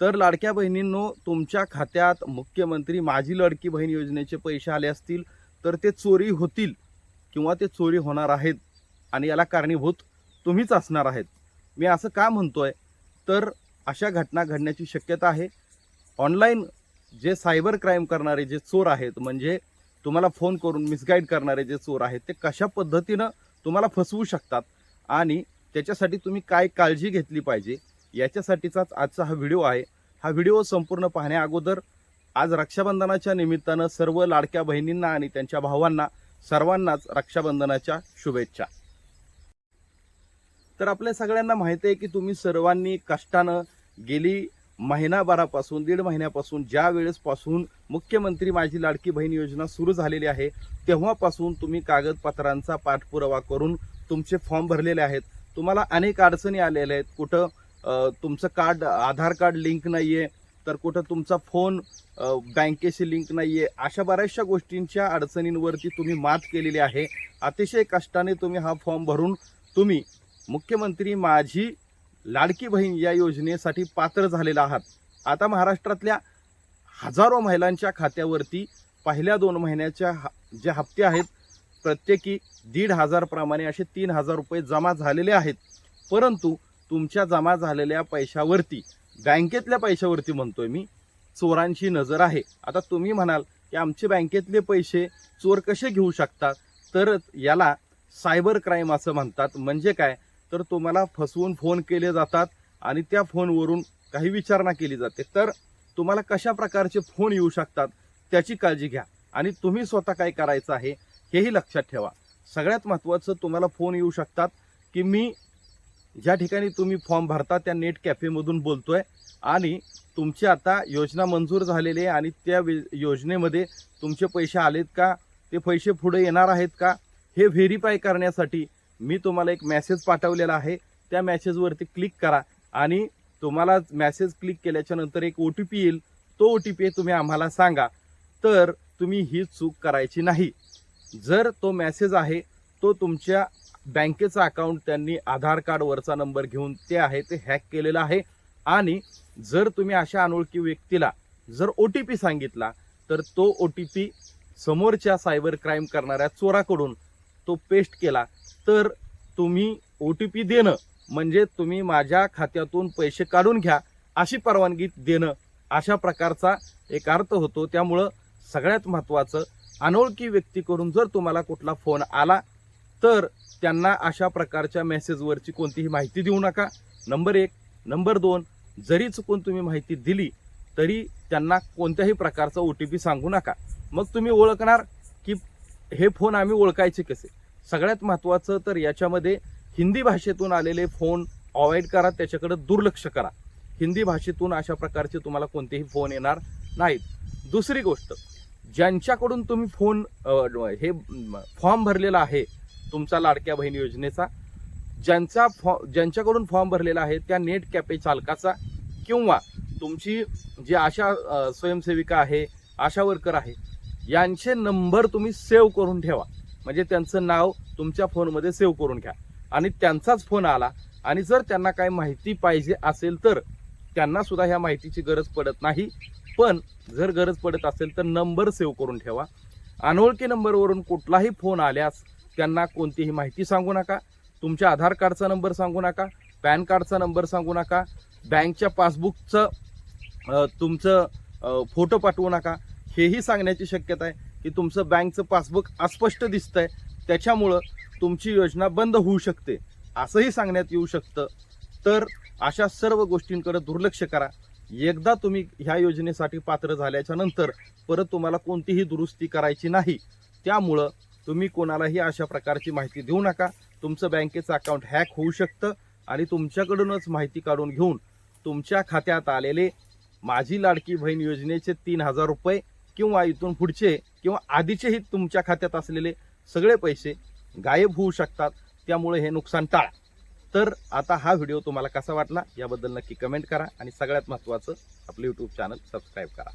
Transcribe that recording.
तर लाडक्या बहिणींनो तुमच्या खात्यात मुख्यमंत्री माझी लाडकी बहीण योजनेचे पैसे आले असतील तर ते चोरी होतील किंवा ते चोरी होणार आहेत आणि याला कारणीभूत तुम्हीच असणार आहेत. मी असं का म्हणतो आहे तर अशा घटना घडण्याची शक्यता आहे. ऑनलाईन जे सायबर क्राईम करणारे जे चोर आहेत म्हणजे तुम्हाला फोन करून मिसगाईड करणारे जे चोर आहेत ते कशा पद्धतीनं तुम्हाला फसवू शकतात आणि त्याच्यासाठी तुम्ही काय काळजी घेतली पाहिजे? याच्यासाठीचाच आजचा हा व्हिडिओ आहे. हा व्हिडिओ संपूर्ण पाहण्या अगोदर आज रक्षाबंधनाच्या निमित्तानं सर्व लाडक्या बहिणींना आणि त्यांच्या भावांना सर्वांनाच रक्षाबंधनाच्या शुभेच्छा. तर आपल्या सगळ्यांना माहिती आहे की तुम्ही सर्वांनी कष्टानं गेली महिनाभरापासून दीड महिन्यापासून ज्या वेळेसपासून मुख्यमंत्री माझी लाडकी बहीण योजना सुरू झालेली आहे तेव्हापासून तुम्ही कागदपत्रांचा पाठपुरावा करून तुमचे फॉर्म भरलेले आहेत. तुम्हाला अनेक अडचणी आलेल्या आहेत. कुठं तुमचं कार्ड आधार कार्ड लिंक नाहीये तर कुठं तुमचा फोन बँकेशी लिंक नाहीये अशा बऱ्याचशा गोष्टींच्या अडचणींवरती तुम्ही मात केलेली आहे. अतिशय कष्टाने तुम्ही हा फॉर्म भरून तुम्ही मुख्यमंत्री माझी लाडकी बहीण या योजनेसाठी पात्र झालेला आहात. आता महाराष्ट्रातल्या हजारो महिलांच्या खात्यावरती पहिल्या दोन महिन्याच्या जे हप्ते आहेत प्रत्येकी दीड हजारप्रमाणे असे तीन हजार रुपये जमा झालेले आहेत. परंतु तुमच्या जमा झालेल्या पैशावरती बँकेतल्या पैशावरती म्हणतोय मी चोरांची नजर आहे. आता तुम्ही म्हणाल की आमचे बँकेतले पैसे चोर कसे घेऊ शकतात? तर याला सायबर क्राईम असं म्हणतात. म्हणजे काय? तर तुम्हाला फसवून फोन केले जातात आणि त्या फोनवरून काही विचारणा केली जाते. तर तुम्हाला कशा प्रकारचे फोन येऊ शकतात त्याची काळजी घ्या. आणि तुम्ही स्वतः काय करायचं आहे हेही लक्षात ठेवा. सगळ्यात महत्त्वाचं तुम्हाला फोन येऊ शकतात की मी ज्या ठिकाणी तुम्ही फॉर्म भरता त्या नेट कॅफेमधून बोलतो आहे आणि तुमची आता योजना मंजूर झालेली आहे आणि त्या योजनेमध्ये तुमचे पैसे आलेत का? ते पैसे पुढे येणार आहेत का? हे व्हेरीफाय करण्यासाठी मी तुम्हाला एक मॅसेज पाठवलेला आहे. त्या मॅसेजवरती क्लिक करा आणि तुम्हाला मॅसेज क्लिक केल्याच्यानंतर एक ओ टी पी येईल. तो ओ टी पी तुम्ही आम्हाला सांगा. तर तुम्ही ही चूक करायची नाही. जर तो मॅसेज आहे तो तुमच्या बँकेचा अकाउंट त्यांनी आधार कार्डवरचा नंबर घेऊन ते आहे ते हॅक केलेलं आहे. आणि जर तुम्ही अशा अनोळखी व्यक्तीला जर ओ टी पी सांगितला तर तो ओ टी पी समोरच्या सायबर क्राईम करणाऱ्या चोराकडून तो पेस्ट केला. तर तुम्ही ओ टी पी देणं म्हणजे तुम्ही माझ्या खात्यातून पैसे काढून घ्या अशी परवानगी देणं अशा प्रकारचा एक अर्थ होतो. त्यामुळं सगळ्यात महत्त्वाचं अनोळखी व्यक्तीकडून जर तुम्हाला कुठला फोन आला तर त्यांना अशा प्रकारच्या मेसेजवरची कोणतीही माहिती देऊ नका. नंबर एक. नंबर दोन जरी चुकून तुम्ही माहिती दिली तरी त्यांना कोणत्याही प्रकारचा ओ टी पी सांगू नका. मग तुम्ही ओळखणार की हे फोन आम्ही ओळखायचे कसे? सगळ्यात महत्त्वाचं तर याच्यामध्ये हिंदी भाषेतून आलेले फोन अवॉइड करा त्याच्याकडे दुर्लक्ष करा. हिंदी भाषेतून अशा प्रकारचे तुम्हाला कोणतेही फोन येणार नाहीत. दुसरी गोष्ट ज्यांच्याकडून तुम्ही फोन हे फॉर्म भरलेला आहे तुमचा लाडक्या बहीण योजनेचा. ज्यांचा फॉ ज्यांच्याकडून फॉर्म भरलेला आहे त्या नेट कॅफे चालकाचा किंवा तुमची जी आशा स्वयंसेविका आहे आशा वर्कर आहे यांचे नंबर तुम्ही सेव्ह करून ठेवा. म्हणजे त्यांचं नाव तुमच्या फोनमध्ये सेव्ह करून घ्या. आणि त्यांचाच फोन आला आणि जर त्यांना काही माहिती पाहिजे असेल तर त्यांना सुद्धा ह्या माहितीची गरज पडत नाही. पण जर गरज पडत असेल तर नंबर सेव्ह करून ठेवा. अनोळखी नंबरवरून कुठलाही फोन आल्यास त्यांना कोणतीही माहिती सांगू नका. तुमच्या आधार कार्डचा नंबर सांगू नका पॅन कार्डचा नंबर सांगू नका बँकच्या पासबुकचं तुमचं फोटो पाठवू नका. हेही सांगण्याची शक्यता आहे की तुमचं बँकचं पासबुक अस्पष्ट दिसतं आहे त्याच्यामुळं तुमची योजना बंद होऊ शकते. असंही सांगण्यात येऊ शकतं. तर अशा सर्व गोष्टींकडे दुर्लक्ष करा. एकदा तुम्ही ह्या योजनेसाठी पात्र झाल्याच्यानंतर परत तुम्हाला कोणतीही दुरुस्ती करायची नाही. त्यामुळं तुम्ही कोणालाही अशा प्रकारची माहिती देऊ नका. तुमचं बँकेचं अकाउंट हॅक होऊ शकतं आणि तुमच्याकडूनच माहिती काढून घेऊन तुमच्या खात्यात आलेले माझी लाडकी बहीण योजनेचे तीन हजार रुपये किंवा इथून पुढचे किंवा आधीचेही तुमच्या खात्यात असलेले सगळे पैसे गायब होऊ शकतात. त्यामुळे हे नुकसान टाळा. तर आता हा व्हिडिओ तुम्हाला कसा वाटला याबद्दल नक्की कमेंट करा आणि सगळ्यात महत्त्वाचं आपलं यूट्यूब चॅनल सबस्क्राईब करा.